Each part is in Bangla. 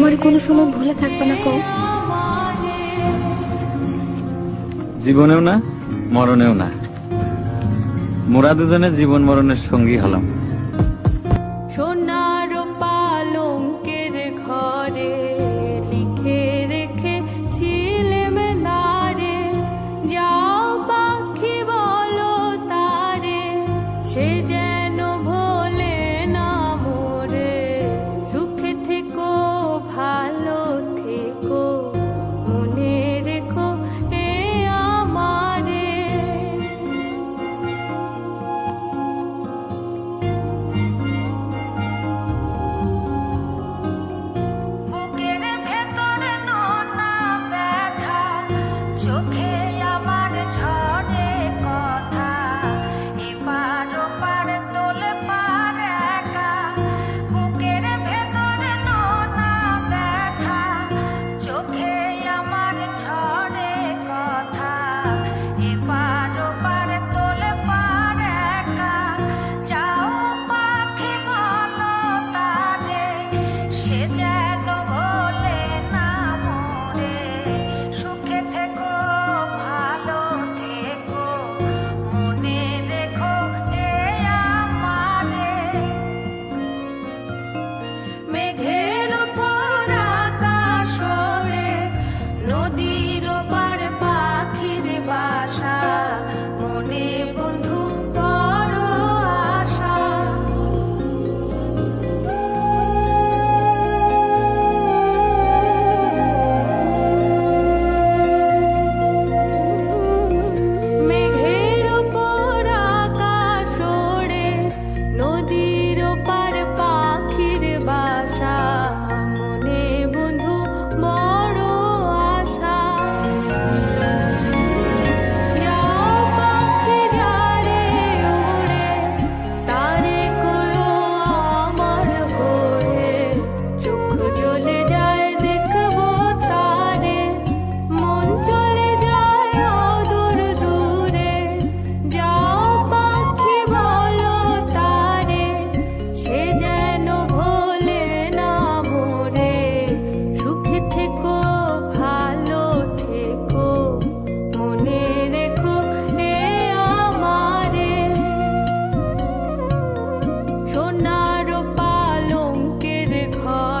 আমার কোন সময় ভুলে থাকবে না কো জীবনেও না মরণেও না। মোরা দুজনে জীবন মরণের সঙ্গী হলাম। সোনা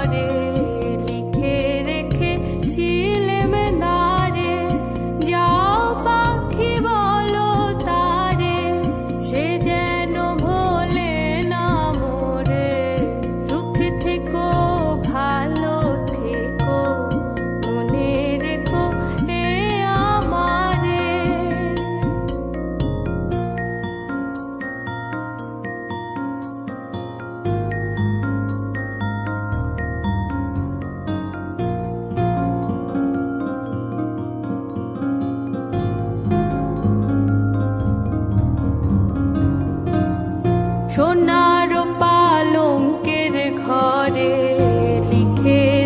morning. সোনার পালঙ্কের ঘরে লিখে